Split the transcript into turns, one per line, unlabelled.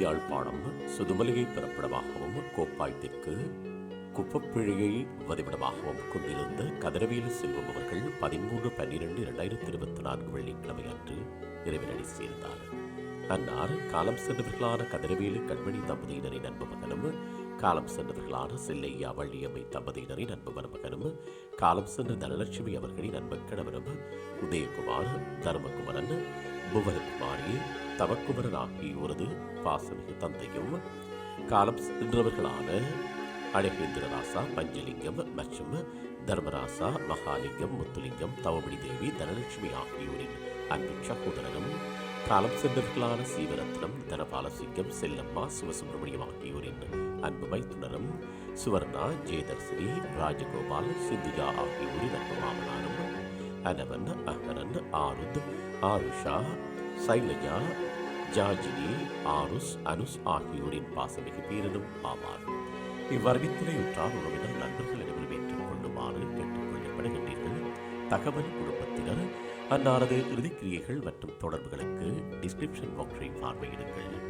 யாழ்ப்பாணம் சுதுமலையை பிறப்பிடமாகவும் கோப்பாய் தெற்கு குப்பப்பிழையை வதிவிடமாகவும் கொண்டிருந்த கதிரவேலு செல்வம் அவர்கள் பதிமூன்று பன்னிரண்டு இரண்டாயிரத்தி இருபத்தி நான்கு வெள்ளிக்கிழமை அன்று இறைவனடி சேர்ந்தார். அன்னார் காலம் சென்றவர்களான கதிரவேலு கண்மணி தம்பதியினரின் அன்பு மகனும் காலம் சென்றவர்களான செல்லையா வள்ளியம்மை தம்பதியினரின் அன்பு மருமகனும் காலம் சென்ற தனலட்சுமி அவர்களின் அன்பு கணவனும் உதயகுமார் தர்மகுமரன் புவனகுமாரி தவக்குமரன் ஆகியோரது பாசமிகு தந்தையும். காலம் சென்றவர்களான அழகேந்திரராசா பஞ்சலிங்கம் மற்றும் தர்மராசா மகாலிங்கம் முத்துலிங்கம் தவமணி தேவி தனலட்சுமி ஆகியோரின் அன்பு சகோதரனும் காலம் சென்றவர்களான சீவரத்னம் தனபாலசிங்கம் செல்லம்மா சிவசுப்பிரமணியம் ஆகியோரின் அன்பு மைத்துனரும் சுவர்ணா ஜெயதர்சினி ராஜகோபால் சிந்தியா ஆகியோரின் அன்பு மாமனாரும் அனவன் அகரன் ஆருத் ஆருஷா சைலஜா ஜார்ஜினி ஆருஸ் அனுஸ் ஆகியோரின் பாசமிகு பேரனும் ஆவார். இவ்வரவித்தலை உறவினர் நண்பர்கள் அனைவரும் ஏற்றுக்கொள்ளுமாறு கேட்டுக்கொள்ளப்படுகின்றீர்கள். தகவல் குடும்பத்தினர் அன்னாரது இறுதிக்கிரியைகள் மற்றும் தொடர்புகளுக்கு டிஸ்கிரிப்ஷன் பாக்ஸை பார்வையிடுங்கள்.